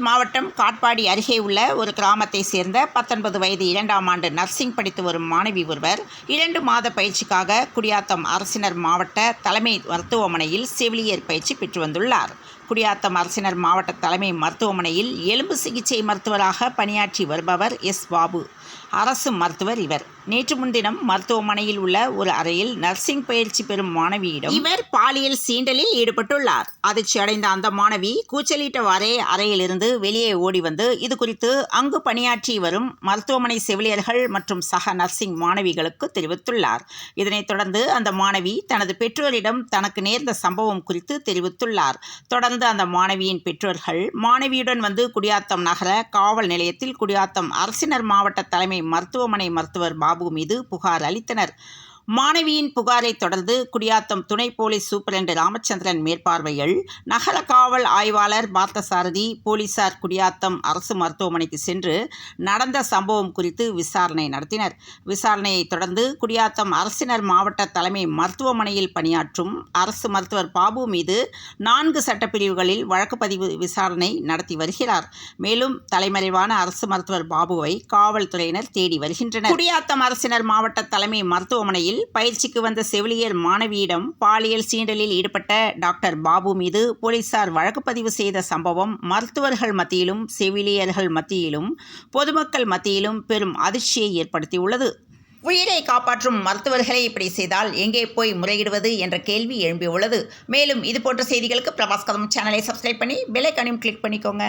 மாவட்டம் காட்பாடி அருகே உள்ள ஒரு கிராமத்தை சேர்ந்த பத்தொன்பது வயது இரண்டாம் ஆண்டு நர்சிங் படித்து வரும் மாணவி ஒருவர் இரண்டு மாத பயிற்சிக்காக குடியாத்தம் அரசினர் மாவட்ட தலைமை மருத்துவமனையில் செவிலியர் பயிற்சி பெற்று வந்துள்ளார். குடியாத்தம் அரசினர் மாவட்ட தலைமை மருத்துவமனையில் எலும்பு சிகிச்சை மருத்துவராக பணியாற்றி வருபவர் எஸ். பாபு. அரசு மருத்துவர் இவர். நேற்று முன்தினம் மருத்துவமனையில் உள்ள ஒரு அறையில் நர்சிங் பயிற்சி பெறும் மாணவியிடம் இவர் பாலியல் சீண்டலில் ஈடுபட்டுள்ளார். அதிர்ச்சி அடைந்த அந்த மாணவி கூச்சலிட்டவாறே அறையிலிருந்து வெளியே ஓடி வந்து இது குறித்து அங்கு பணியாற்றி வரும் மருத்துவமனை செவிலியர்கள் மற்றும் சக நர்சிங் மாணவிகளுக்கு தெரிவித்துள்ளார். இதனைத் தொடர்ந்து அந்த மாணவி தனது பெற்றோரிடம் தனக்கு நேர்ந்த சம்பவம் குறித்து தெரிவித்துள்ளார். தொடர்ந்து அந்த மாணவியின் பெற்றோர்கள் மாணவியுடன் வந்து குடியாத்தம் நகர காவல் நிலையத்தில் குடியாத்தம் அரசினர் மாவட்ட தலைமை மருத்துவமனை மருத்துவர் பாபு மீது புகார் அளித்தனர். மாணவியின் புகாரை தொடர்ந்து குடியாத்தம் துணை போலீஸ் சூப்பரண்டு ராமச்சந்திரன் மேற்பார்வையில் நகர காவல் ஆய்வாளர் பார்த்தசாரதி போலீசார் குடியாத்தம் அரசு மருத்துவமனைக்கு சென்று நடந்த சம்பவம் குறித்து விசாரணை நடத்தினர். விசாரணையை தொடர்ந்து குடியாத்தம் அரசினர் மாவட்ட தலைமை மருத்துவமனையில் பணியாற்றும் அரசு மருத்துவர் பாபு மீது நான்கு சட்டப்பிரிவுகளில் வழக்கு பதிவு விசாரணை நடத்தி வருகிறார். மேலும் தலைமறைவான அரசு மருத்துவர் பாபுவை காவல்துறையினர் தேடி வருகின்றனர். குடியாத்தம் அரசினர் மாவட்ட தலைமை மருத்துவமனையில் பயிற்சிக்கு வந்த செவிலியர் மாணவியிடம் பாலியல் சீண்டலில் ஈடுபட்ட டாக்டர் பாபு மீது போலீசார் வழக்கு பதிவு செய்த சம்பவம் மருத்துவர்கள் மத்தியிலும் செவிலியர்கள் மத்தியிலும் பொதுமக்கள் மத்தியிலும் பெரும் அதிர்ச்சியை ஏற்படுத்தியுள்ளது. உயிரை காப்பாற்றும் மருத்துவர்களை இப்படி செய்தால் எங்கே போய் முறையிடுவது என்ற கேள்வி எழும்பியுள்ளது. மேலும் இது போன்ற செய்திகளுக்கு பிரபாஸ் கதம் சேனலை சப்ஸ்கிரைப் பண்ணி பெலைக்கனையும் கிளிக் பண்ணிக்கோங்க.